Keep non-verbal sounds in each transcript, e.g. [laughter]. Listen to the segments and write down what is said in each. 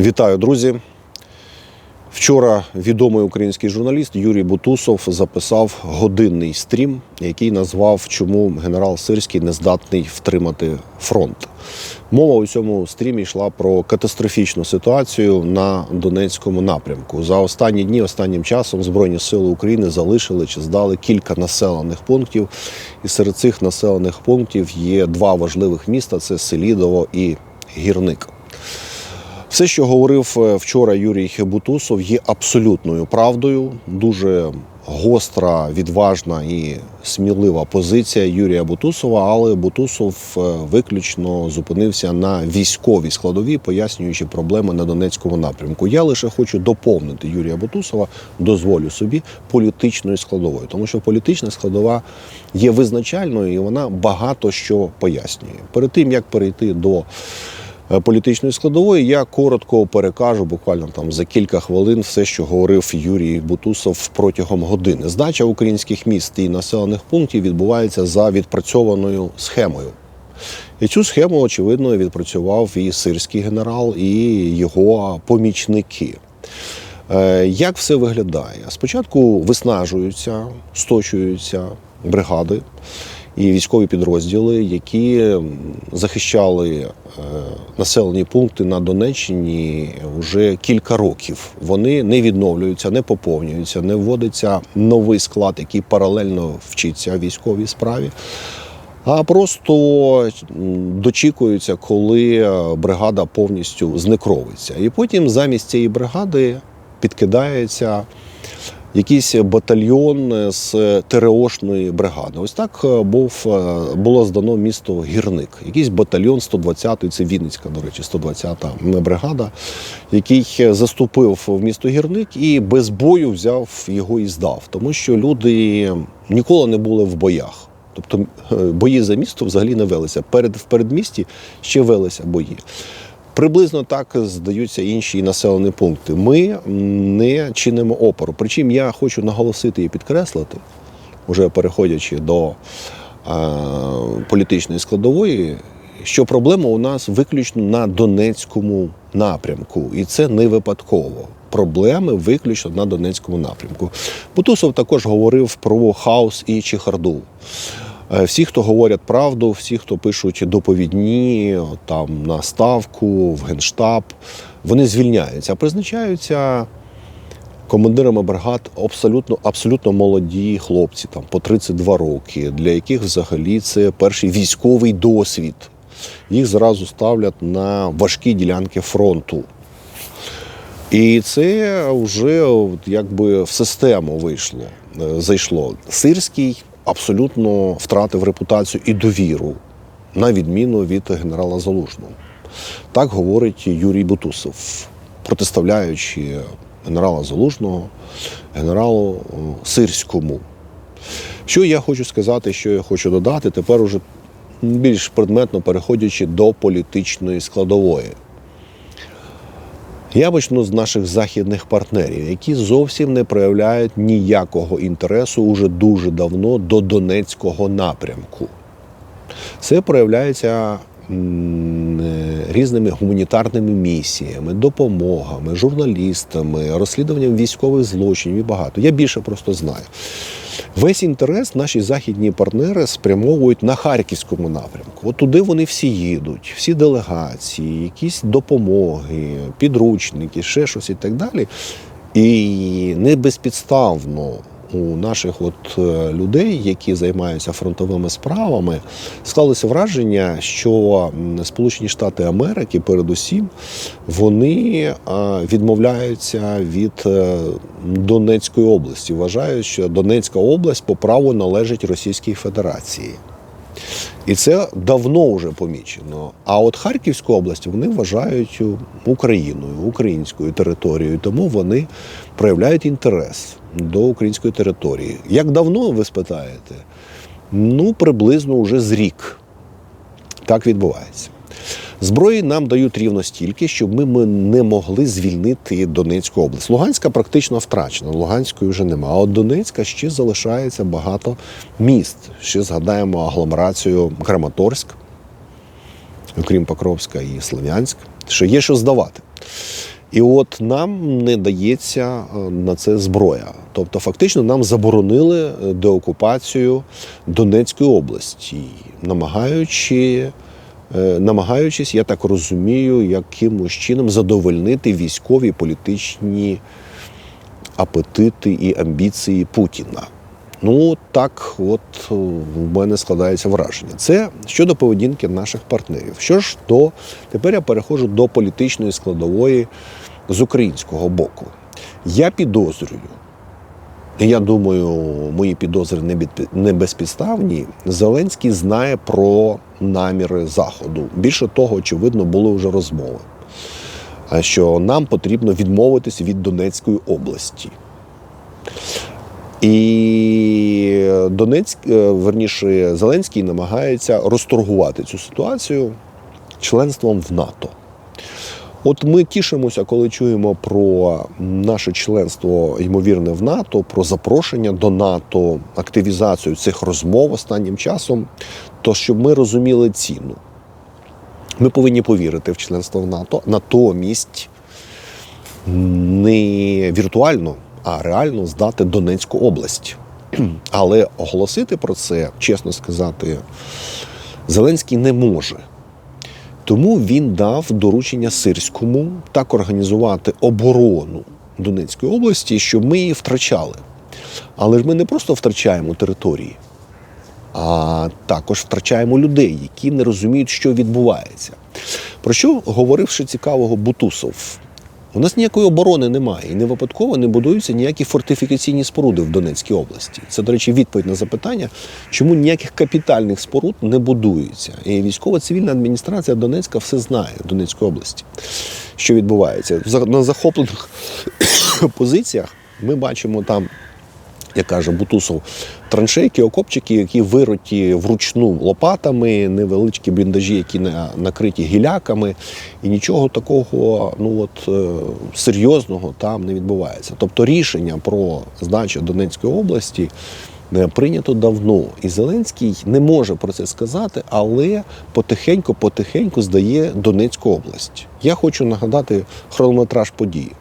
Вітаю, друзі. Вчора відомий український журналіст Юрій Бутусов записав годинний стрім, який назвав Чому генерал Сирський не здатний втримати фронт. Мова у цьому стрімі йшла про катастрофічну ситуацію на Донецькому напрямку. За останні дні, останнім часом Збройні сили України залишили чи здали кілька населених пунктів. І серед цих населених пунктів є два важливих міста: це Селідово і Гірник. Все, що говорив е, вчора Юрій Бутусов, є абсолютною правдою. Дуже гостра, відважна і смілива позиція Юрія Бутусова, але Бутусов е, виключно зупинився на військовій складовій, пояснюючи проблеми на Донецькому напрямку. Я лише хочу доповнити Юрія Бутусова, дозволю собі політичною складовою, тому що політична складова є визначальною і вона багато що пояснює. Перед тим як перейти до політичної складової, я коротко перекажу буквально там за кілька хвилин все, що говорив Юрій Бутусов протягом години. Здача українських міст і населених пунктів відбувається за відпрацьованою схемою. І цю схему, очевидно, відпрацював і сирський генерал, і його помічники. Е, Як все виглядає? Спочатку виснажуються, сточуються бригади і військові підрозділи, які захищали е, населені пункти на Донеччині вже кілька років. Вони не відновлюються, не поповнюються, не вводиться новий склад, який паралельно вчиться військовій справі. А просто дочікуються, коли е, бригада повністю знекровиться. І потім замість цієї бригади підкидається якийсь батальйон з ТРОшної бригади. Ось так е, був, е, було здано місто Гірник. Якийсь батальйон 120-й, це Вінницька, до речі, 120-та бригада, який заступив в місто Гірник і без бою взяв його і здав, тому що люди ніколи не були в боях. Тобто е, бої за місто взагалі не велися. Перед в передмісті ще велися бої. Приблизно так здаються інші населені пункти. Ми не чинимо опору. Причому я хочу наголосити і підкреслити, вже переходячи до е, політичної складової, що проблема у нас виключно на Донецькому напрямку, і це не випадково. Проблеми виключно на Донецькому напрямку. Бутусов також говорив про хаос і чехарду. Е, Всі, хто говорять правду, всі, хто пишуть доповідні там на ставку, в генштаб, вони звільняються, а призначаються командирами бригад абсолютно, абсолютно молоді хлопці, там по 32 роки, для яких взагалі це перший військовий досвід. Їх зразу ставлять на важкі ділянки фронту. І це вже якби в систему вийшло, е, зайшло. Сирський абсолютно втратив репутацію і довіру, на відміну від генерала Залужного. Так говорить Юрій Бутусов, протиставляючи генерала Залужного генералу е, Сирському. Що я хочу сказати, що я хочу додати, тепер уже більш предметно переходячи до політичної складової. Я почну з наших західних партнерів, які зовсім не проявляють ніякого інтересу уже дуже давно до Донецького напрямку. Це проявляється е, різними гуманітарними місіями, допомогами, журналістами, розслідуванням військових злочинів і багато. Я більше просто знаю. Весь інтерес наші західні партнери спрямовують на харківському напрямку. От туди вони всі їдуть, всі делегації, якісь допомоги, підручники, ще щось і так далі. І не безпідставно у наших от е, людей, які займаються фронтовими справами, склалося враження, що Сполучені Штати Америки, передусім, вони відмовляються від е, Донецької області. Вважають, що Донецька область по праву належить Російській Федерації. І це давно вже помічено. А от Харківську область вони вважають Україною, українською територією, тому вони проявляють інтерес до української території. Як давно ви спитаєте? Ну, приблизно вже з рік. Так відбувається. Зброї нам дають рівно стільки, щоб ми не могли звільнити Донецьку область. Луганська практично втрачена, Луганської вже нема. А от Донецька ще залишається багато міст. Ще згадаємо агломерацію Краматорськ, окрім Покровська і Слов'янськ. що є що здавати. І от нам не дається е, на це зброя. Тобто, фактично, нам заборонили е, деокупацію Донецької області, намагаючи, е, намагаючись, я так розумію, якимось чином задовольнити військові політичні апетити і амбіції Путіна. Ну так, от в мене складається враження. Це щодо поведінки наших партнерів. Що ж, то тепер я переходжу до політичної складової з українського боку. Я підозрюю, я думаю, мої підозри не безпідставні. Зеленський знає про наміри Заходу. Більше того, очевидно, були вже розмови, що нам потрібно відмовитись від Донецької області. І Донецьк, е, верніше, Зеленський намагається розторгувати цю ситуацію членством в НАТО. От ми тішимося, коли чуємо про наше членство, ймовірне, в НАТО, про запрошення до НАТО, активізацію цих розмов останнім часом, то щоб ми розуміли ціну. Ми повинні повірити в членство в НАТО, натомість не віртуально, а реально здати Донецьку область. Але оголосити про це, чесно сказати, Зеленський не може. Тому він дав доручення Сирському так організувати оборону Донецької області, щоб ми її втрачали. Але ж ми не просто втрачаємо території, а також втрачаємо людей, які не розуміють, що відбувається. Про що говорив ще цікавого Бутусов? У нас ніякої оборони немає, і не випадково не будуються ніякі фортифікаційні споруди в Донецькій області. Це, до речі, відповідь на запитання, чому ніяких капітальних споруд не будується. І військова цивільна адміністрація Донецька все знає в Донецькій області, що відбувається. На захоплених [coughs] позиціях ми бачимо там як каже Бутусов, траншейки, окопчики, які вироті вручну лопатами, невеличкі бліндажі, які на- накриті гіляками, і нічого такого ну от, е, серйозного там не відбувається. Тобто рішення про здачу Донецької області е, прийнято давно. І Зеленський не може про це сказати, але потихеньку-потихеньку здає Донецьку область. Я хочу нагадати хронометраж події.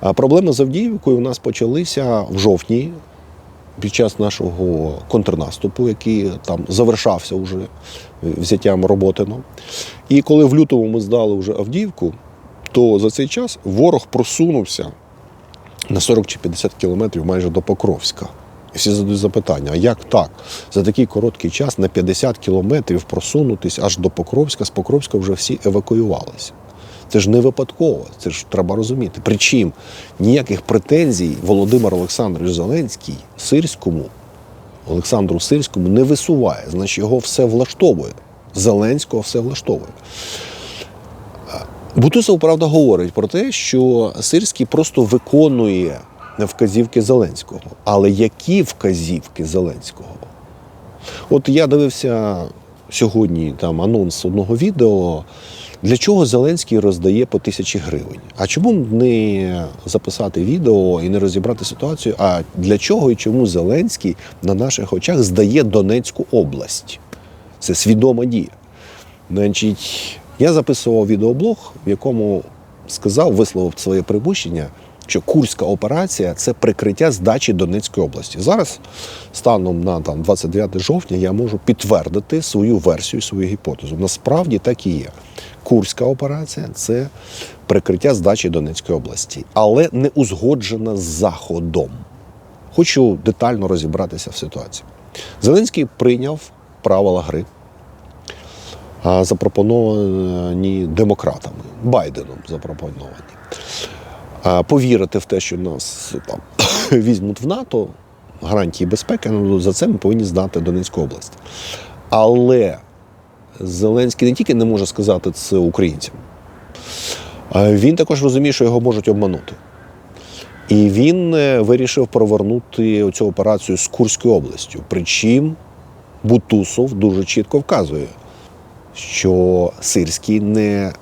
А Проблеми з Авдіївкою у нас почалися в жовтні під час нашого контрнаступу, який там завершався вже взяттям Роботино. І коли в лютому ми здали вже Авдіївку, то за цей час ворог просунувся на 40 чи 50 кілометрів майже до Покровська. І всі задають запитання: а як так? За такий короткий час на 50 кілометрів просунутись аж до Покровська, з Покровська вже всі евакуювалися. Це ж не випадково, це ж треба розуміти. Причому ніяких претензій Володимир Олександрович Зеленський Сирському, Олександру Сирському не висуває, значить його все влаштовує. Зеленського все влаштовує. Бутусов, правда, говорить про те, що Сирський просто виконує вказівки Зеленського. Але які вказівки Зеленського? От я дивився сьогодні там анонс одного відео, для чого Зеленський роздає по тисячі гривень. А чому не записати відео і не розібрати ситуацію? А для чого і чому Зеленський на наших очах здає Донецьку область? Це свідома дія. Значить, я записував відеоблог, в якому сказав, висловив своє припущення, що Курська операція це прикриття здачі Донецької області. Зараз, станом на там, 29 жовтня, я можу підтвердити свою версію, свою гіпотезу. Насправді так і є. Курська операція це прикриття здачі Донецької області, але не узгоджена з Заходом. Хочу детально розібратися в ситуації. Зеленський прийняв правила гри запропоновані демократами, Байденом запропоновані. Повірити в те, що нас там [coughs] візьмуть в НАТО, гарантії безпеки, ну, за це ми повинні здати Донецьку область. Але Зеленський не тільки не може сказати це українцям, він також розуміє, що його можуть обманути. І він е, вирішив провернути цю операцію з Курською областю. Причому Бутусов дуже чітко вказує, що Сирський не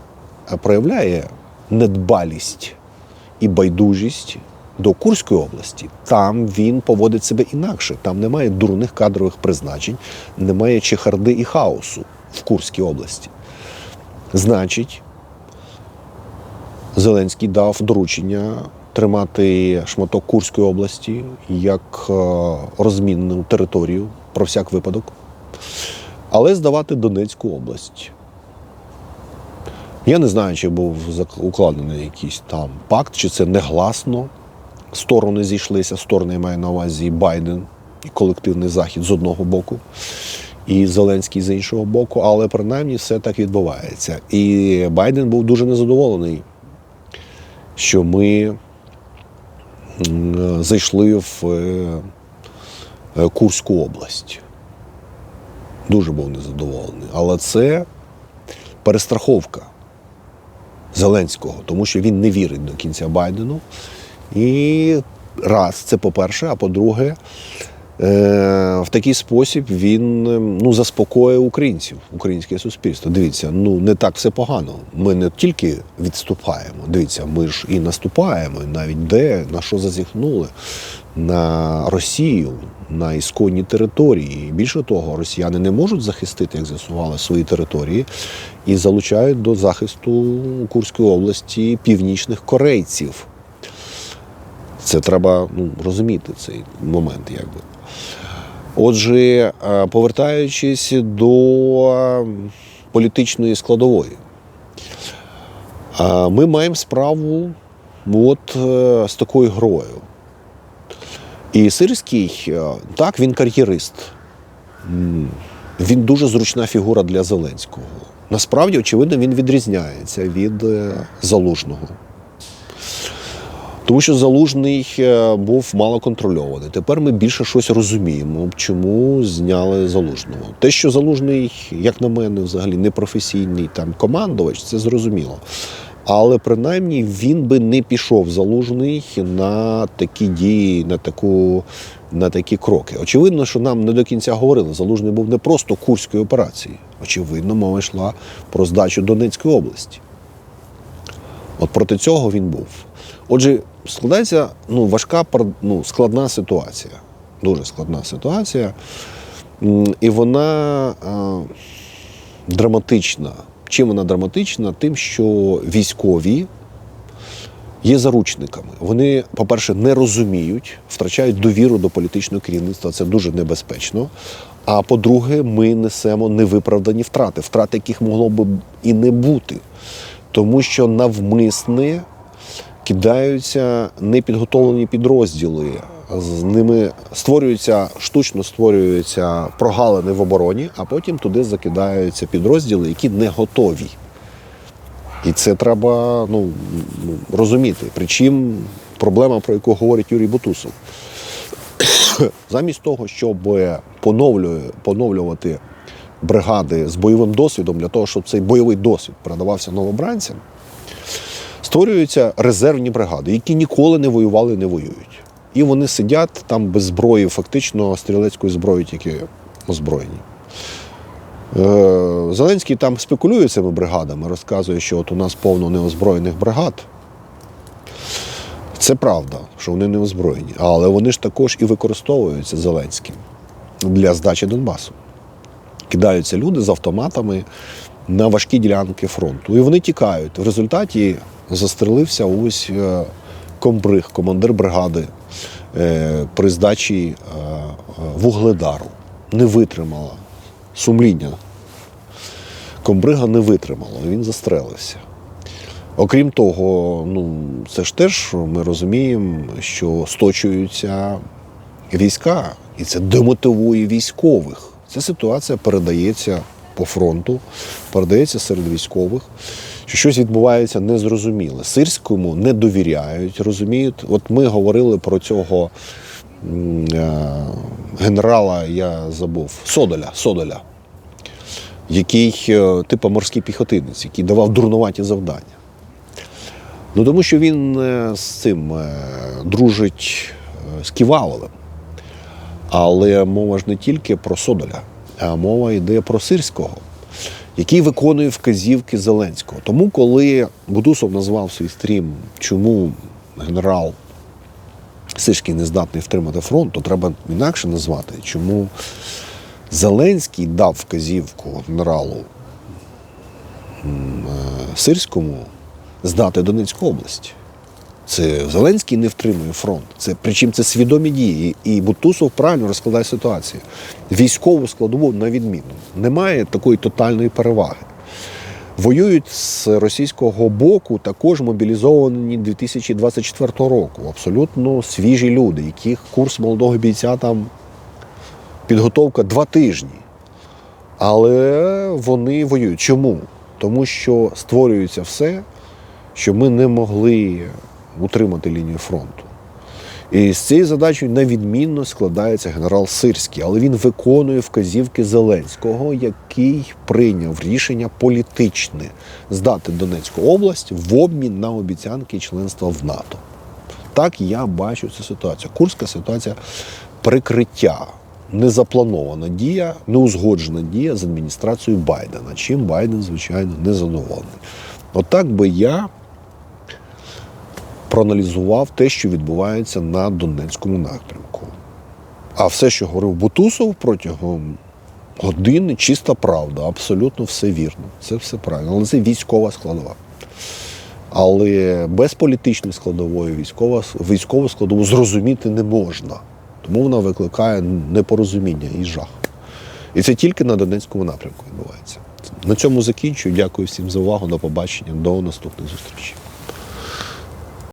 проявляє недбалість і байдужість до Курської області. Там він поводить себе інакше. Там немає дурних кадрових призначень, немає чехарди і хаосу в Курській області. Значить, Зеленський дав доручення тримати шматок Курської області як е, розмінну територію про всяк випадок, але здавати Донецьку область. Я не знаю, чи був укладений якийсь там пакт, чи це негласно. Сторони зійшлися, сторони я маю на увазі і Байден і колективний захід з одного боку, і Зеленський з іншого боку, але принаймні все так відбувається. І Байден був дуже незадоволений, що ми зайшли в е, Курську область. Дуже був незадоволений. Але це перестраховка Зеленського, тому що він не вірить до кінця Байдену. І раз, це по-перше, а по-друге, в такий спосіб він е, ну, заспокоює українців, українське суспільство. Дивіться, ну не так все погано. Ми не тільки відступаємо. Дивіться, ми ж і наступаємо, і навіть де, на що зазіхнули. На Росію, на ісконні території. Більше того, росіяни не можуть захистити, як з'ясували, свої території і залучають до захисту Курської області північних корейців. Це треба ну, розуміти цей момент, якби. Отже, е, повертаючись до політичної складової, е, ми маємо справу от е, з такою грою. І Сирський, так, він кар'єрист. Він дуже зручна фігура для Зеленського. Насправді, очевидно, він відрізняється від залужного. Тому що залужний е, був мало контрольований. Тепер ми більше щось розуміємо, чому зняли залужного. Те, що залужний, як на мене, взагалі непрофесійний там командувач, це зрозуміло. Але принаймні він би не пішов залужний на такі дії, на таку. На такі кроки. Очевидно, що нам не до кінця говорили. Залужний був не просто Курської операції. Очевидно, мова йшла про здачу Донецької області. От проти цього він був. Отже, складається ну, важка, ну, складна ситуація. Дуже складна ситуація. І вона е, драматична. Чим вона драматична? Тим, що військові є заручниками. Вони, по-перше, не розуміють, втрачають довіру до політичного керівництва. Це дуже небезпечно. А по-друге, ми несемо невиправдані втрати, втрати, яких могло б і не бути. Тому що навмисне кидаються непідготовлені підрозділи. З ними створюються штучно створюються прогалини в обороні, а потім туди закидаються підрозділи, які не готові. І це треба ну, розуміти. Причому проблема, про яку говорить Юрій Бутусов. [coughs] Замість того, щоб поновлювати бригади з бойовим досвідом, для того, щоб цей бойовий досвід передавався новобранцям, створюються резервні бригади, які ніколи не воювали, не воюють. І вони сидять там без зброї, фактично стрілецької зброї, тільки озброєні. Е, Зеленський там спекулює цими бригадами, розказує, що от у нас повно неозброєних бригад. Це правда, що вони не озброєні, але вони ж також і використовуються Зеленським для здачі Донбасу. Кидаються люди з автоматами на важкі ділянки фронту. І вони тікають. В результаті застрелився ось е, комбриг, командир бригади е, при здачі е, вугледару. Не витримала сумління. Комбрига не витримало, і він застрелився. Окрім того, ну це ж теж ми розуміємо, що сточуються війська, і це демотивує військових. Ця ситуація передається по фронту, передається серед військових, що щось відбувається незрозуміле. Сирському не довіряють, розуміють. От ми говорили про цього е, генерала, я забув, Содоля. Содоля який е, типу морський піхотинець, який давав дурнуваті завдання. Ну тому що він е, з цим дружить з Ківаловим. Але мова ж не тільки про Содоля, а мова йде про Сирського, який виконує вказівки Зеленського. Тому, коли Будусов назвав свій стрім, чому генерал Сишкін не здатний втримати фронт, то треба інакше назвати, чому Зеленський дав вказівку генералу е, Сирському здати Донецьку область. Це Зеленський не втримує фронт. Це причому це свідомі дії. І Бутусов правильно розкладає ситуацію. Військову складову на відміну. Немає такої тотальної переваги. Воюють з російського боку також мобілізовані 2024 року. Абсолютно свіжі люди, яких курс молодого бійця там підготовка два тижні. Але вони воюють. Чому? Тому що створюється все, щоб ми не могли утримати лінію фронту. І з цією задачею невідмінно складається генерал Сирський, але він виконує вказівки Зеленського, який прийняв рішення політичне здати Донецьку область в обмін на обіцянки членства в НАТО. Так я бачу цю ситуацію. Курська ситуація прикриття, незапланована дія, неузгоджена дія з адміністрацією Байдена, чим Байден, звичайно, не задоволений. Отак би я проаналізував те, що відбувається на Донецькому напрямку. А все, що говорив Бутусов протягом години, чиста правда, абсолютно все вірно. Це все правильно. Але це військова складова. Але без політичної складової військова, військову складову зрозуміти не можна. Тому вона викликає непорозуміння і жах. І це тільки на Донецькому напрямку відбувається. На цьому закінчую. Дякую всім за увагу. До побачення. До наступних зустрічей.